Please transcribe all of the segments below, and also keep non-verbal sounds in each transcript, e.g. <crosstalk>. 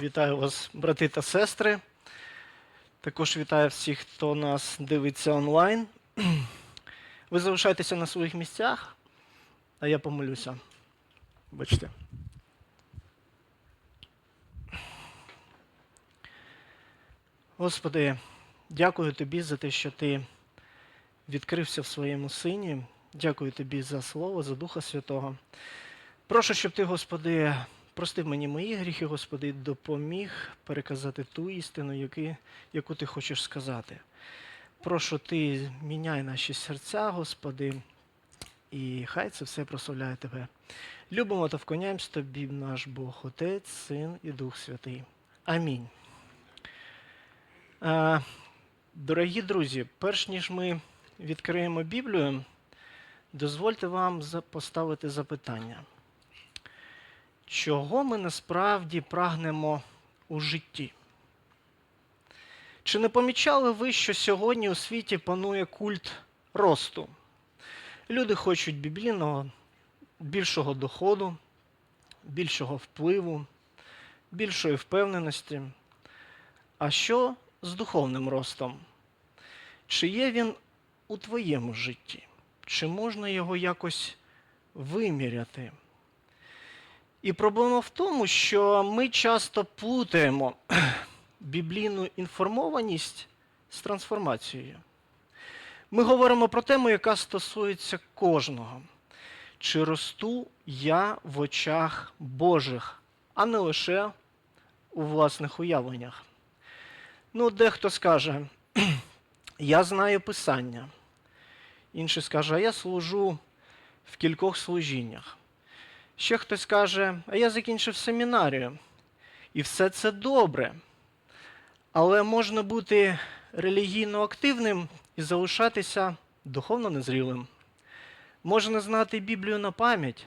Вітаю вас, брати та сестри. Також вітаю всіх, хто нас дивиться онлайн. <clears throat> Ви залишайтеся на своїх місцях, а я помолюся. Бачите. Господи, дякую тобі за те, що ти відкрився в своєму сині. Дякую тобі за слово, за Духа Святого. Прошу, щоб ти, Господи, простив мені мої гріхи, Господи, допоміг переказати ту істину, яку ти хочеш сказати. Прошу ти міняй наші серця, Господи, і хай це все прославляє Тебе. Любимо та вклоняємось Тобі, наш Бог, Отець, Син і Дух Святий. Амінь. Дорогі друзі, перш ніж ми відкриємо Біблію, дозвольте вам поставити запитання. Чого ми насправді прагнемо у житті? Чи не помічали ви, що сьогодні у світі панує культ росту? Люди хочуть біблійного, більшого доходу, більшого впливу, більшої впевненості. А що з духовним ростом? Чи є він у твоєму житті? Чи можна його якось виміряти? І проблема в тому, що ми часто плутаємо <clears throat> біблійну інформованість з трансформацією. Ми говоримо про тему, яка стосується кожного. Чи росту я в очах Божих, а не лише у власних уявленнях. Ну, дехто скаже, <clears throat> я знаю Писання. Інший скаже, а я служу в кількох служіннях. Ще хтось каже, а я закінчив семінарію. І все це добре. Але можна бути релігійно активним і залишатися духовно незрілим. Можна знати Біблію на пам'ять,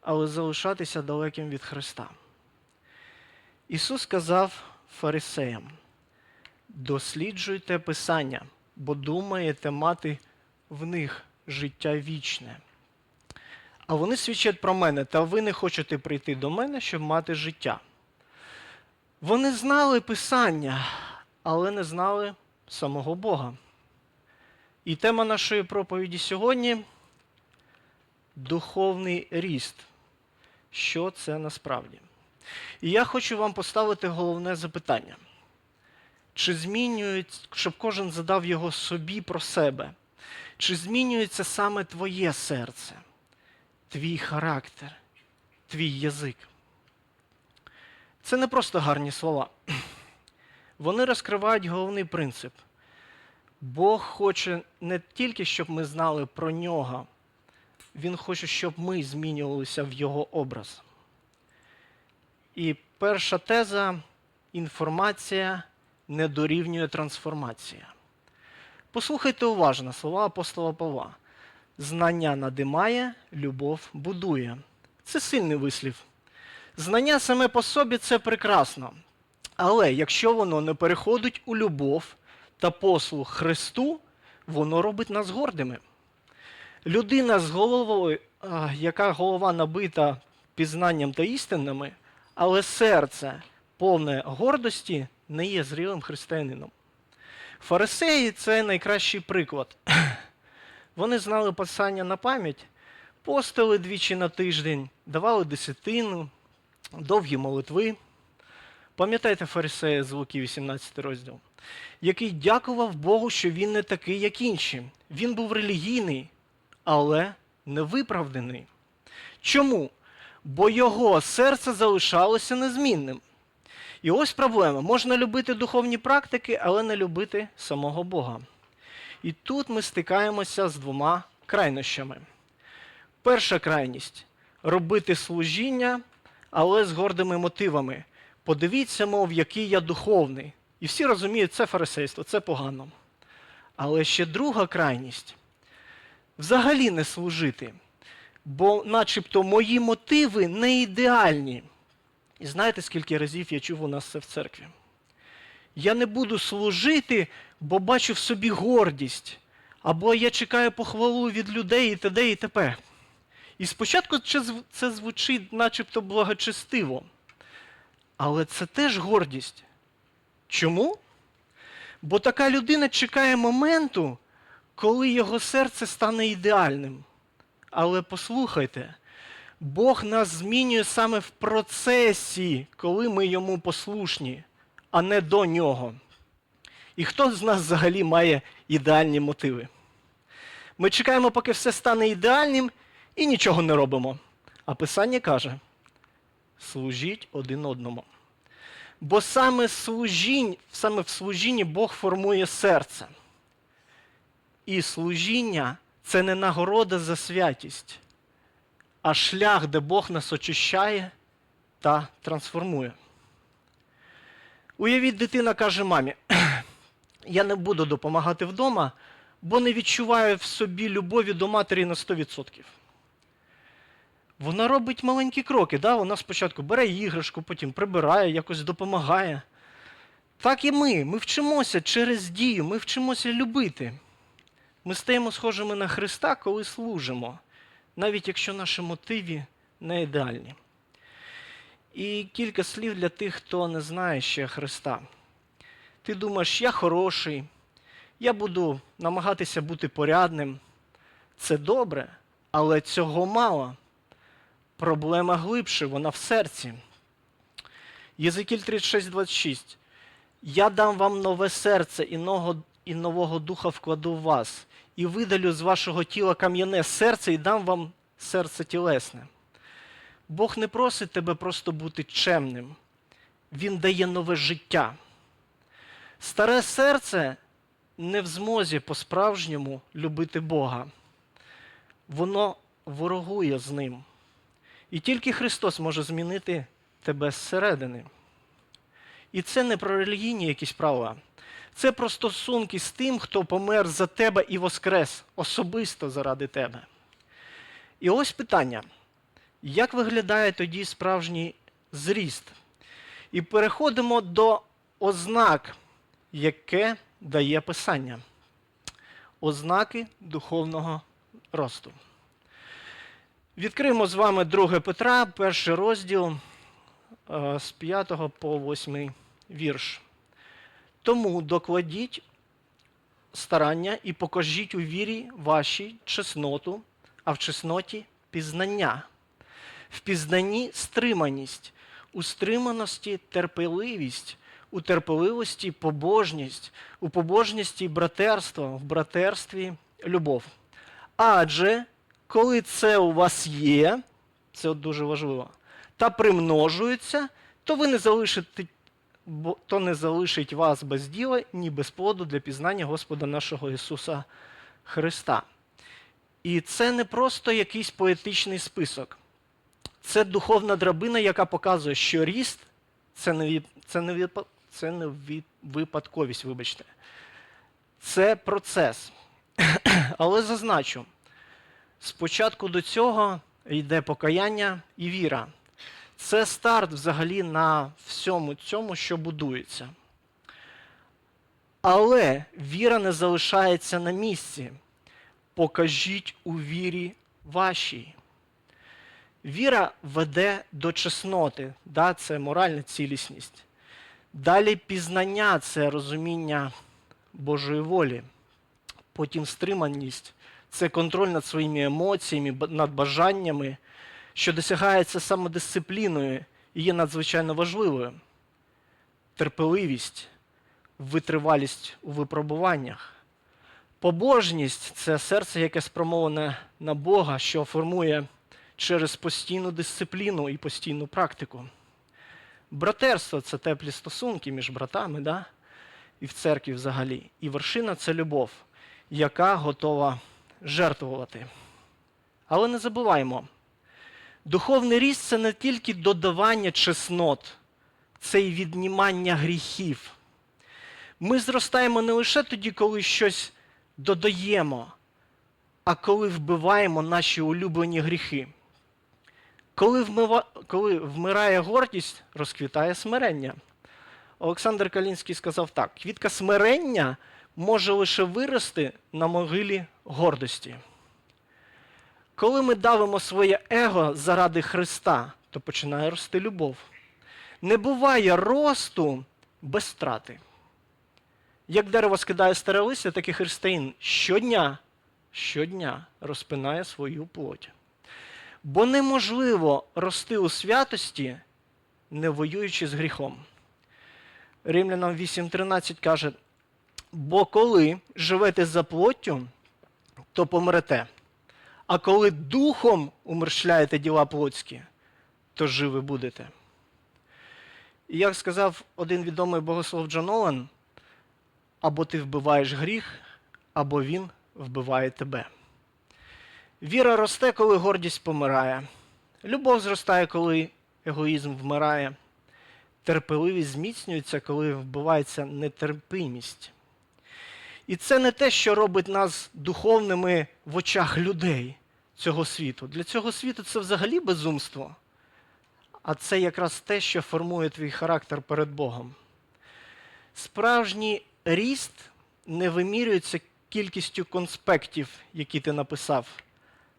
але залишатися далеким від Христа. Ісус сказав фарисеям: досліджуйте Писання, бо думаєте мати в них життя вічне. А вони свідчать про мене, та ви не хочете прийти до мене, щоб мати життя. Вони знали Писання, але не знали самого Бога. І тема нашої проповіді сьогодні духовний ріст. Що це насправді? І я хочу вам поставити головне запитання. Чи змінюється, щоб кожен задав його собі про себе? Чи змінюється саме твоє серце, твій характер, твій язик? Це не просто гарні слова. <clears throat> Вони розкривають головний принцип. Бог хоче не тільки, щоб ми знали про нього, Він хоче, щоб ми змінювалися в Його образ. І перша теза інформація не дорівнює трансформація. Послухайте уважно слова апостола Павла. Знання надимає, любов будує. Це сильний вислів. Знання саме по собі це прекрасно. Але якщо воно не переходить у любов та послуг Христу, воно робить нас гордими. Людина з головою, яка голова набита пізнанням та істинами, але серце повне гордості, не є зрілим християнином. Фарисеї це найкращий приклад. Вони знали писання на пам'ять, постили двічі на тиждень, давали десятину, довгі молитви. Пам'ятаєте фарисея з Луки 18 розділ, який дякував Богу, що він не такий, як інші. Він був релігійний, але не виправданий. Чому? Бо його серце залишалося незмінним. І ось проблема. Можна любити духовні практики, але не любити самого Бога. І тут ми стикаємося з двома крайнощами. Перша крайність робити служіння, але з гордими мотивами. Подивіться, мов, який я духовний. І всі розуміють, це фарисейство, це погано. Але ще друга крайність взагалі не служити. Бо, начебто, мої мотиви не ідеальні. І знаєте, скільки разів я чув у нас це в церкві? Я не буду служити, бо бачу в собі гордість, або я чекаю похвалу від людей і т.д. і т.п. І спочатку це звучить начебто благочестиво. Але це теж гордість. Чому? Бо така людина чекає моменту, коли його серце стане ідеальним. Але послухайте, Бог нас змінює саме в процесі, коли ми йому послушні, а не до нього. І хто з нас взагалі має ідеальні мотиви? Ми чекаємо, поки все стане ідеальним, і нічого не робимо. А Писання каже: служіть один одному. Бо саме, служінь, саме в служінні Бог формує серце. І служіння це не нагорода за святість, а шлях, де Бог нас очищає та трансформує. Уявіть, дитина каже мамі: я не буду допомагати вдома, бо не відчуваю в собі любові до матері на 100%. Вона робить маленькі кроки. Да? Вона спочатку бере іграшку, потім прибирає, якось допомагає. Так і ми. Ми вчимося через дію, ми вчимося любити. Ми стаємо схожими на Христа, коли служимо, навіть якщо наші мотиви не ідеальні. І кілька слів для тих, хто не знає ще Христа. Ти думаєш, я хороший, я буду намагатися бути порядним. Це добре, але цього мало. Проблема глибше, вона в серці. Єзикіль 36,26. Я дам вам нове серце і нового, духа вкладу в вас, і видалю з вашого тіла кам'яне серце і дам вам серце тілесне. Бог не просить тебе просто бути чемним. Він дає нове життя. Старе серце не в змозі по-справжньому любити Бога. Воно ворогує з ним. І тільки Христос може змінити тебе зсередини. І це не про релігійні якісь права. Це про стосунки з тим, хто помер за тебе і воскрес особисто заради тебе. І ось питання: як виглядає тоді справжній зріст? І переходимо до ознак, яке дає Писання. Ознаки духовного росту. Відкриємо з вами 2 Петра, перший розділ е, з 5 по 8 вірш. Тому докладіть старання і покажіть у вірі вашій чесноту, а в чесноті пізнання, в пізнанні стриманість, у стриманості терпеливість, у терпеливості побожність, у побожності братерство, в братерстві любов. Адже коли це у вас є, це от дуже важливо, та примножується, то ви не залишите, бо- то не залишить вас без діла, ні без плоду для пізнання Господа нашого Ісуса Христа. І це не просто якийсь поетичний список. Це духовна драбина, яка показує, що ріст це не, це не, це не випадковість, вибачте. Це процес. <clears throat> Але зазначу, Спочатку до цього йде покаяння і віра. Це старт взагалі на всьому цьому, що будується. Але віра не залишається на місці. Покажіть у вірі вашій. Віра веде до чесноти, да, це моральна цілісність. Далі пізнання це розуміння Божої волі. Потім стриманість це контроль над своїми емоціями, над бажаннями, що досягається самодисципліною і є надзвичайно важливою. Терпеливість, витривалість у випробуваннях. Побожність це серце, яке спрямоване на Бога, що формує через постійну дисципліну і постійну практику. Братерство це теплі стосунки між братами, да? і в церкві взагалі. І вершина це любов, яка готова жертвувати. Але не забуваємо, духовний ріст це не тільки додавання чеснот, це й віднімання гріхів. Ми зростаємо не лише тоді, коли щось додаємо, а коли вбиваємо наші улюблені гріхи. Коли, вмива... коли вмирає гордість, розквітає смирення. Олександр Калінський сказав так: квітка смирення може лише вирости на могилі гордості. Коли ми давимо своє его заради Христа, то починає рости любов. Не буває росту без страти. Як дерево скидає старе листя, так і християнин щодня, щодня розпинає свою плоть. Бо неможливо рости у святості, не воюючи з гріхом. Римлянам 8.13 каже: бо коли живете за плоттю, то помрете. А коли духом умерщляєте діла плотські, то живі будете. І як сказав один відомий богослов Джон Олен, або ти вбиваєш гріх, або він вбиває тебе. Віра росте, коли гордість помирає. Любов зростає, коли егоїзм вмирає. Терпеливість зміцнюється, коли вбивається нетерпимість. І це не те, що робить нас духовними в очах людей цього світу. Для цього світу це взагалі безумство. А це якраз те, що формує твій характер перед Богом. Справжній ріст не вимірюється кількістю конспектів, які ти написав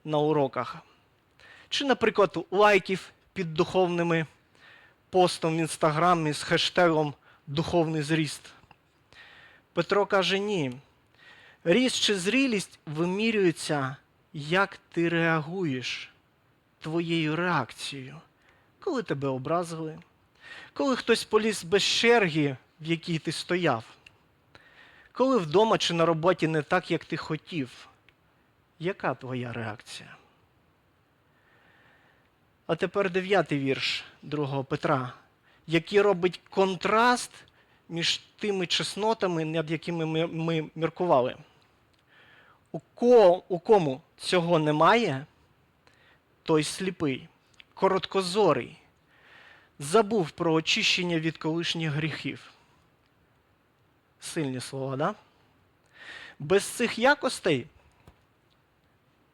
на уроках. Чи, наприклад, лайків під духовними постом в інстаграмі з хештегом Духовний зріст. Петро каже: ні. Ріст чи зрілість вимірюється, як ти реагуєш твоєю реакцією, коли тебе образили, коли хтось поліз без черги, в якій ти стояв, коли вдома чи на роботі не так, як ти хотів. Яка твоя реакція? А тепер дев'ятий вірш другого Петра, який робить контраст між тими чеснотами, над якими ми, ми міркували. У, ко, у кому цього немає, той сліпий, короткозорий, забув про очищення від колишніх гріхів. Сильні слова, да? Без цих якостей,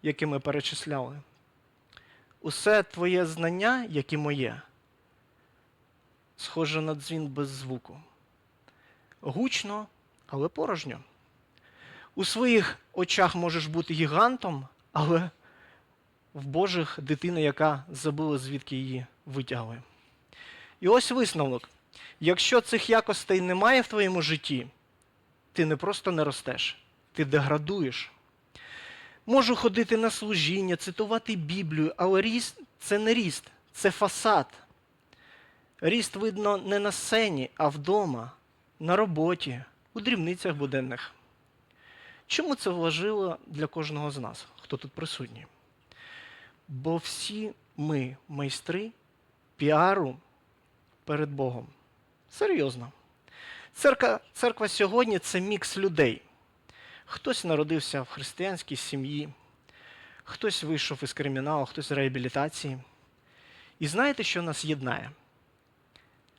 які ми перечисляли, усе твоє знання, як і моє, схоже на дзвін без звуку. Гучно, але порожньо. У своїх очах можеш бути гігантом, але в Божих дитина, яка забула, звідки її витягли. І ось висновок. Якщо цих якостей немає в твоєму житті, ти не просто не ростеш, ти деградуєш. Можу ходити на служіння, цитувати Біблію, але ріст це не ріст, це фасад. Ріст видно не на сцені, а вдома, на роботі, у дрібницях буденних. Чому це важливо для кожного з нас, хто тут присутній? Бо всі ми майстри піару перед Богом. Серйозно. Церква, церква сьогодні це мікс людей. Хтось народився в християнській сім'ї, хтось вийшов із криміналу, хтось з реабілітації. І знаєте, що нас єднає?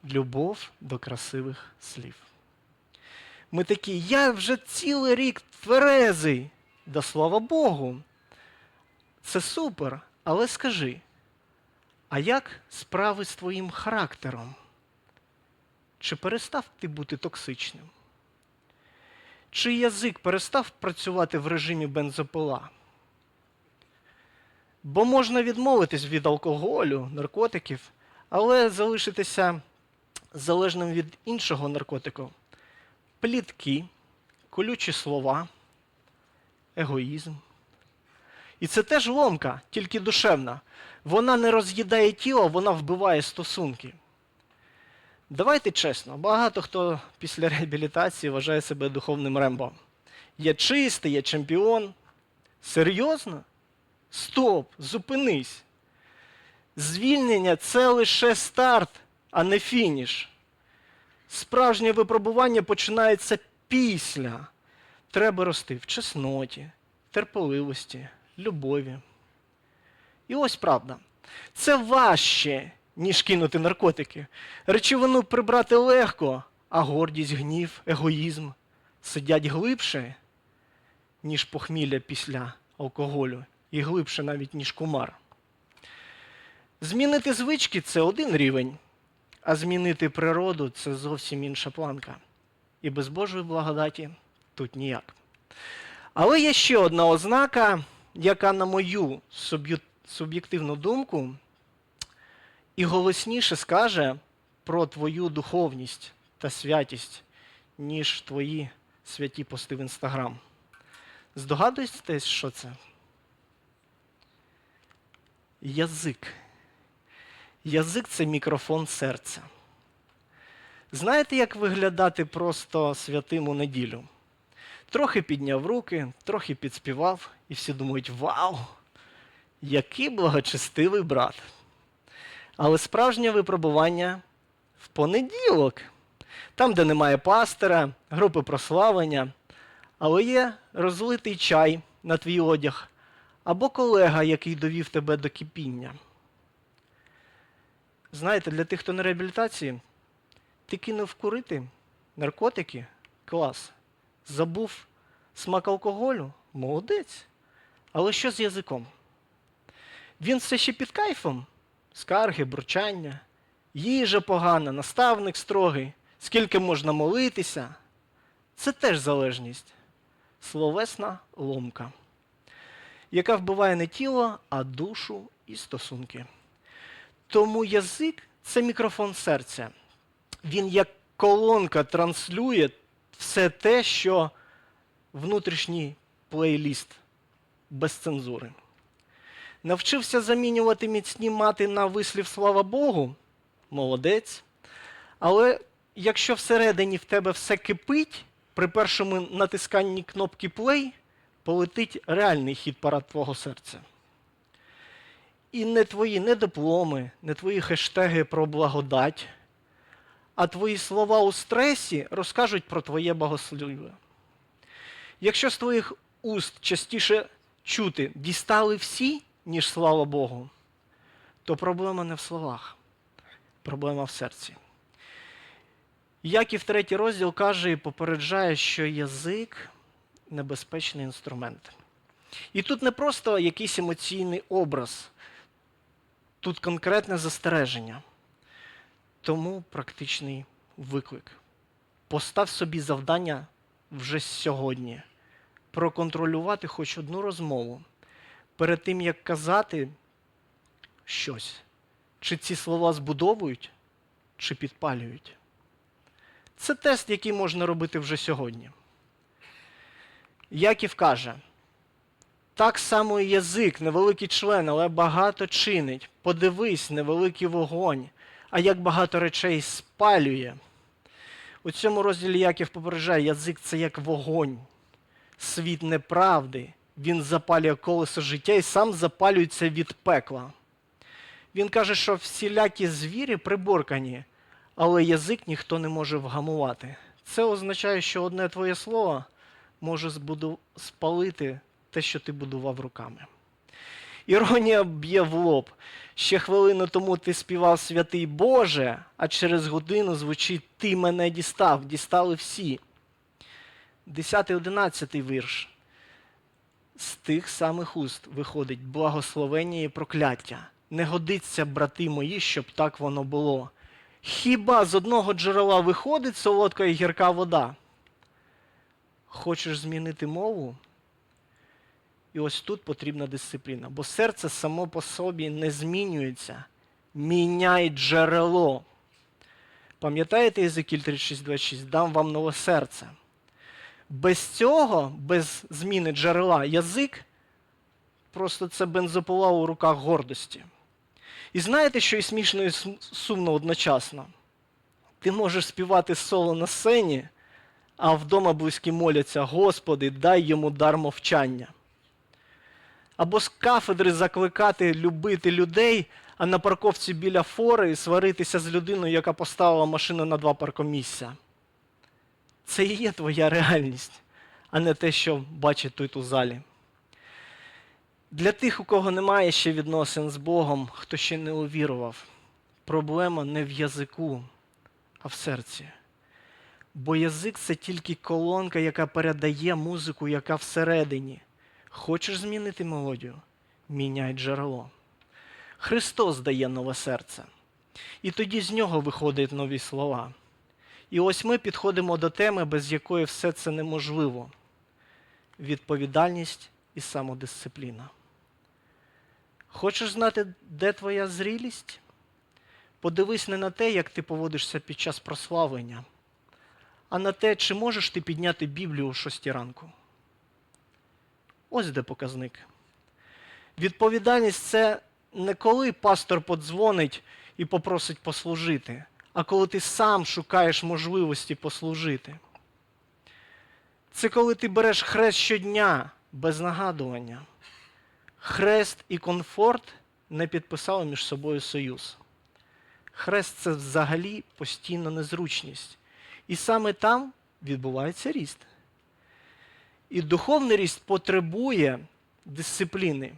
Любов до красивих слів. Ми такі, я вже цілий рік тверезий. Да слава Богу. Це супер. Але скажи, а як справи з твоїм характером? Чи перестав ти бути токсичним? Чи язик перестав працювати в режимі бензопила? Бо можна відмовитись від алкоголю, наркотиків, але залишитися залежним від іншого наркотику. Плітки, колючі слова, егоїзм. І це теж ломка, тільки душевна. Вона не роз'їдає тіло, вона вбиває стосунки. Давайте чесно, багато хто після реабілітації вважає себе духовним рембо. Я чистий, я чемпіон. Серйозно? Стоп, зупинись. Звільнення це лише старт, а не фініш. Справжнє випробування починається після. Треба рости в чесноті, терпеливості, любові. І ось правда. Це важче, ніж кинути наркотики. Речовину прибрати легко, а гордість, гнів, егоїзм сидять глибше, ніж похмілля після алкоголю, і глибше навіть, ніж кумар. Змінити звички це один рівень, а змінити природу це зовсім інша планка. І без Божої благодаті тут ніяк. Але є ще одна ознака, яка, на мою суб'єктивну думку, і голосніше скаже про твою духовність та святість, ніж твої святі пости в інстаграм. Здогадуєтесь, що це? Язик. Язик це мікрофон серця. Знаєте, як виглядати просто святим у неділю? Трохи підняв руки, трохи підспівав, і всі думають: Вау! Який благочестивий брат! Але справжнє випробування в понеділок, там, де немає пастора, групи прославлення, але є розлитий чай на твій одяг, або колега, який довів тебе до кипіння. Знаєте, для тих, хто на реабілітації, ти кинув курити наркотики клас. Забув смак алкоголю молодець. Але що з язиком? Він все ще під кайфом. Скарги, бурчання, їжа погана, наставник строгий, скільки можна молитися. Це теж залежність. Словесна ломка, яка вбиває не тіло, а душу і стосунки. Тому язик це мікрофон серця. Він як колонка транслює все те, що внутрішній плейліст без цензури. Навчився замінювати міцні мати на вислів слава Богу, молодець. Але якщо всередині в тебе все кипить, при першому натисканні кнопки play полетить реальний хід парад твого серця. І не твої не дипломи, не твої хештеги про благодать, а твої слова у стресі розкажуть про твоє богослов'я. Якщо з твоїх уст частіше чути дістали всі, ніж слава Богу, то проблема не в словах, проблема в серці. Яків третій розділ каже і попереджає, що язик небезпечний інструмент. І тут не просто якийсь емоційний образ, тут конкретне застереження. Тому практичний виклик. Постав собі завдання вже сьогодні проконтролювати хоч одну розмову перед тим, як казати щось, чи ці слова збудовують, чи підпалюють. Це тест, який можна робити вже сьогодні. Яків каже, так само і язик, невеликий член, але багато чинить. Подивись, невеликий вогонь, а як багато речей спалює. У цьому розділі Яків попереджає, язик це як вогонь, світ неправди. Він запалює колесо життя і сам запалюється від пекла. Він каже, що всілякі звірі приборкані, але язик ніхто не може вгамувати. Це означає, що одне твоє слово може спалити те, що ти будував руками. Іронія б'є в лоб. Ще хвилину тому ти співав святий Боже, а через годину звучить Ти мене дістав, дістали всі. 10-11 вірш. З тих самих уст виходить благословення і прокляття. Не годиться, брати мої, щоб так воно було. Хіба з одного джерела виходить солодка і гірка вода? Хочеш змінити мову? І ось тут потрібна дисципліна, бо серце само по собі не змінюється. Міняй джерело. Пам'ятаєте Єзекіль 36.26? Дам вам нове серце. Без цього, без зміни джерела, язик просто це бензопила у руках гордості. І знаєте, що і смішно, і сумно одночасно? Ти можеш співати соло на сцені, а вдома близькі моляться, Господи, дай йому дар мовчання. Або з кафедри закликати любити людей, а на парковці біля фори сваритися з людиною, яка поставила машину на два паркомісця. Це і є твоя реальність, а не те, що бачить тут у залі. Для тих, у кого немає ще відносин з Богом, хто ще не увірував, проблема не в язику, а в серці. Бо язик це тільки колонка, яка передає музику, яка всередині. Хочеш змінити мелодію? Міняй джерело. Христос дає нове серце. І тоді з нього виходять нові слова. І ось ми підходимо до теми, без якої все це неможливо: відповідальність і самодисципліна. Хочеш знати, де твоя зрілість? Подивись не на те, як ти поводишся під час прославлення, а на те, чи можеш ти підняти Біблію о 6 ранку. Ось де показник. Відповідальність це не коли пастор подзвонить і попросить послужити, а коли ти сам шукаєш можливості послужити. Це коли ти береш хрест щодня без нагадування. Хрест і комфорт не підписали між собою союз. Хрест це взагалі постійна незручність. І саме там відбувається ріст. І духовний ріст потребує дисципліни.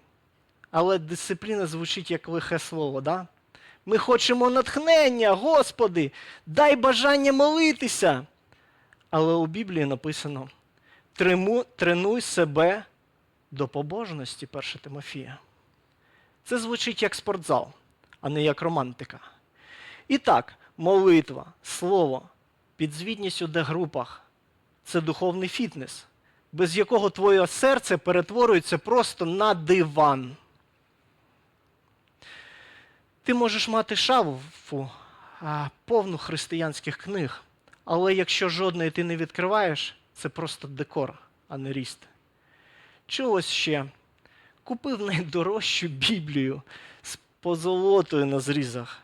Але дисципліна звучить як лихе слово. Да? Ми хочемо натхнення, Господи, дай бажання молитися. Але у Біблії написано: тренуй себе до побожності, 1 Тимофія. Це звучить як спортзал, а не як романтика. І так, молитва, слово, підзвітність у дегрупах це духовний фітнес, без якого твоє серце перетворюється просто на диван. Ти можеш мати шафу, повну християнських книг, але якщо жодної ти не відкриваєш, це просто декор, а не ріст. Чи ось ще купив найдорожчу Біблію з позолотою на зрізах,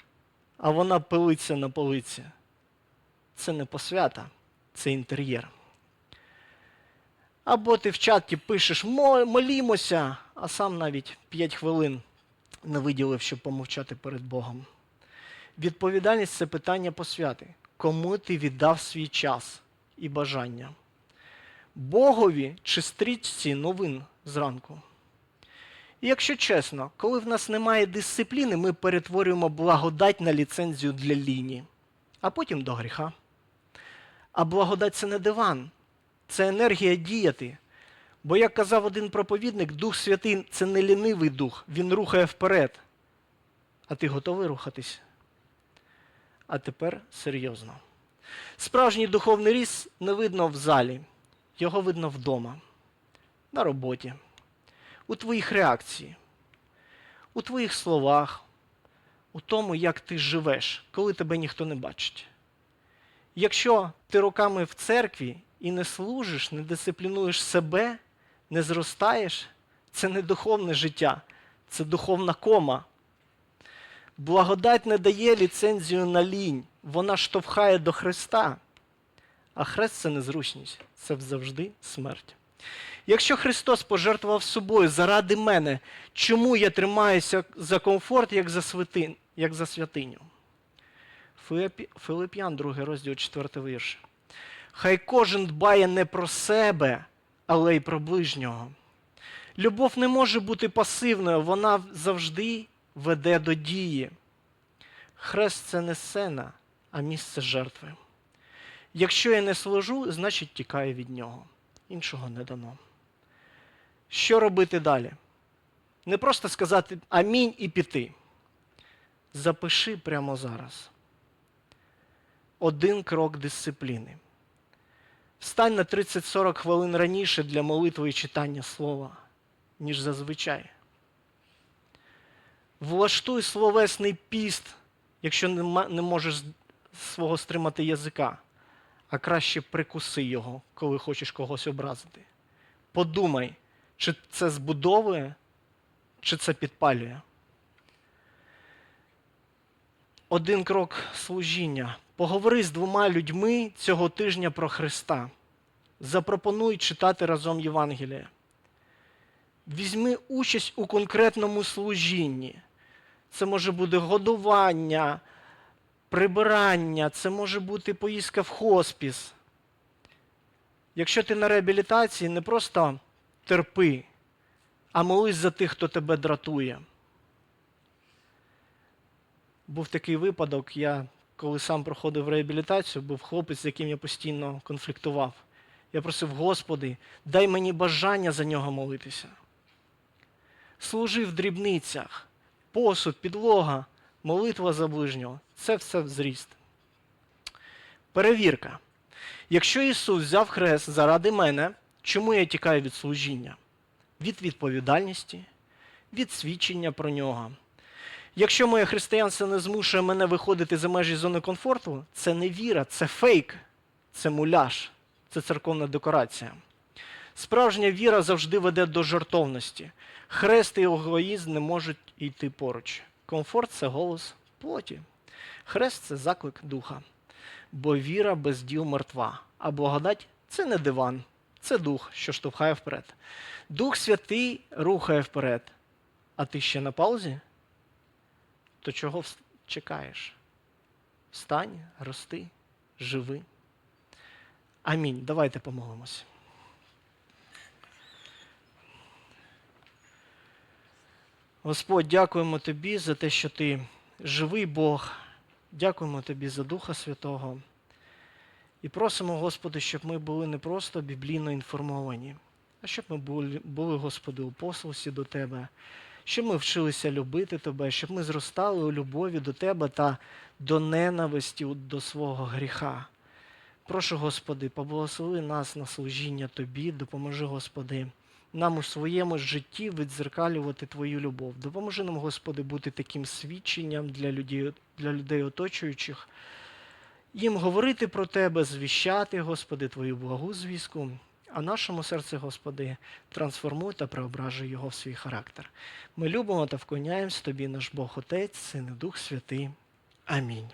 а вона пилиться на полиці. Це не посвята, це інтер'єр. Або ти в чаті пишеш молімося, а сам навіть 5 хвилин не виділив, щоб помовчати перед Богом. Відповідальність це питання посвяти. Кому ти віддав свій час і бажання? Богові чи стрічці новин зранку? І якщо чесно, коли в нас немає дисципліни, ми перетворюємо благодать на ліцензію для ліні, а потім до гріха. А благодать це не диван, це енергія діяти. Бо, як казав один проповідник, Дух Святий це не лінивий дух, він рухає вперед. А ти готовий рухатись? А тепер серйозно. Справжній духовний ріст не видно в залі, його видно вдома, на роботі, у твоїх реакціях, у твоїх словах, у тому, як ти живеш, коли тебе ніхто не бачить. Якщо ти роками в церкві і не служиш, не дисциплінуєш себе, не зростаєш, це не духовне життя, це духовна кома. Благодать не дає ліцензію на лінь, вона штовхає до Христа. А хрест це незручність, це завжди смерть. Якщо Христос пожертвував собою заради мене, чому я тримаюся за комфорт, як за, святин, як за святиню? Филип'ян, 2 розділ, 4 вірш. Хай кожен дбає не про себе, але й про ближнього. Любов не може бути пасивною, вона завжди веде до дії. Хрест це не сцена, а місце жертви. Якщо я не служу, значить тікаю від нього. Іншого не дано. Що робити далі? Не просто сказати амінь і піти. Запиши прямо зараз. Один крок дисципліни. Встань на 30-40 хвилин раніше для молитви і читання слова, ніж зазвичай. Влаштуй словесний піст, якщо не можеш свого стримати язика, а краще прикуси його, коли хочеш когось образити. Подумай, чи це збудовує, чи це підпалює. Один крок служіння. Поговори з двома людьми цього тижня про Христа. Запропонуй читати разом Євангеліє. Візьми участь у конкретному служінні. Це може бути годування, прибирання, це може бути поїздка в хоспіс. Якщо ти на реабілітації, не просто терпи, а молись за тих, хто тебе дратує. Був такий випадок, я коли сам проходив реабілітацію, був хлопець, з яким я постійно конфліктував. Я просив, Господи, дай мені бажання за нього молитися. Служи в дрібницях, посуд, підлога, молитва за ближнього це все зріст. Перевірка. Якщо Ісус взяв хрест заради мене, чому я тікаю від служіння? Від відповідальності, від свідчення про нього. Якщо моє християнство не змушує мене виходити за межі зони комфорту, це не віра, це фейк, це муляж, це церковна декорація. Справжня віра завжди веде до жартовності. Хрест і егоїзм не можуть йти поруч. Комфорт це голос плоті. Хрест це заклик духа. Бо віра без діл мертва, а благодать це не диван, це дух, що штовхає вперед. Дух Святий рухає вперед. А ти ще на паузі? То чого чекаєш? Встань, рости, живи. Амінь. Давайте помолимося. Господь, дякуємо Тобі за те, що Ти живий Бог. Дякуємо Тобі за Духа Святого. І просимо, Господи, щоб ми були не просто біблійно інформовані, а щоб ми були, були, Господи, у послусі до Тебе, щоб ми вчилися любити Тебе, щоб ми зростали у любові до Тебе та до ненависті до свого гріха. Прошу, Господи, поблагослови нас на служіння Тобі, допоможи, Господи, нам у своєму житті відзеркалювати Твою любов. Допоможи нам, Господи, бути таким свідченням для людей, для людей оточуючих, їм говорити про Тебе, звіщати, Господи, Твою благу звістку, а нашому серці, Господи, трансформуй та преображуй його в свій характер. Ми любимо та вклоняємось Тобі, наш Бог Отець, Син і Дух Святий. Амінь.